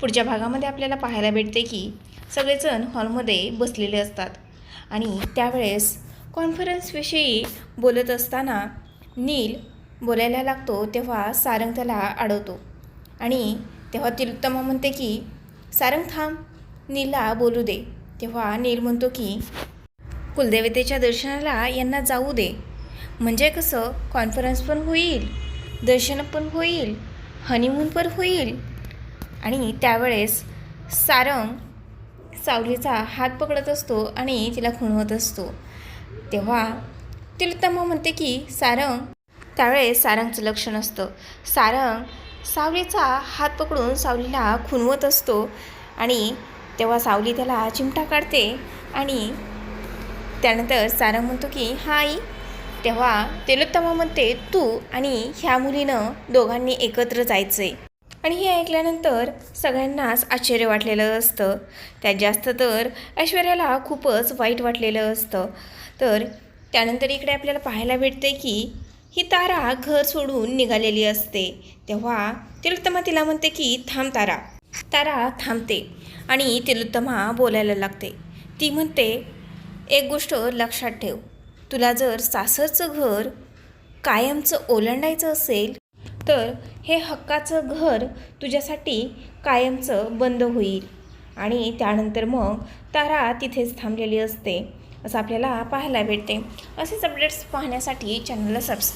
पुढच्या भागामध्ये आपल्याला पाहायला भेटते की सगळेजण हॉलमध्ये बसलेले असतात. आणि त्यावेळेस कॉन्फरन्सविषयी बोलत असताना नील बोलायला लागतो तेव्हा सारंग त्याला अडवतो. आणि तेव्हा तिलोत्तमा म्हणते की सारंग थांब नीलला बोलू दे. तेव्हा नील म्हणतो की कुलदेवतेच्या दर्शनाला यांना जाऊ दे. म्हणजे कसं? कॉन्फरन्स पण होईल दर्शन पण होईल हनीमून पण होईल आणि त्यावेळेस सारंग सावलीचा हात पकडत असतो आणि तिला खुणवत असतो. तेव्हा तिलोत्तमा म्हणते की सारंग. त्यावेळेस सारंगचं लक्ष नसतं सारंग सावलीचा हात पकडून सावलीला खुणवत असतो आणि तेव्हा सावली त्याला चिमटा काढते आणि त्यानंतर सारंग म्हणतो की हा आई. तेव्हा तेलोत्तमा म्हणते तू आणि ह्या मुलीनं दोघांनी एकत्र जायचं आहे आणि हे ऐकल्यानंतर सगळ्यांनाच आश्चर्य वाटलेलं असतं. त्यात जास्त तर ऐश्वर्याला खूपच वाईट वाटलेलं असतं. तर त्यानंतर इकडे आपल्याला पाहायला भेटते की ही तारा घर सोडून निघालेली असते. तेव्हा तिलोत्तमा तिला म्हणते की थांब तारा. तारा थांबते आणि तिलोत्तमा बोलायला लागते. ती म्हणते एक गोष्ट लक्षात ठेव. तुला जर सासरचं घर कायमचं ओलांडायचं असेल तर हे हक्काचं घर तुझ्यासाठी कायमचं बंद होईल. आणि त्यानंतर मग तारा तिथेच थांबलेली असते असं आपल्याला पाहायला भेटते. असेच अपडेट्स पाहण्यासाठी चॅनलला सबस्क्राईब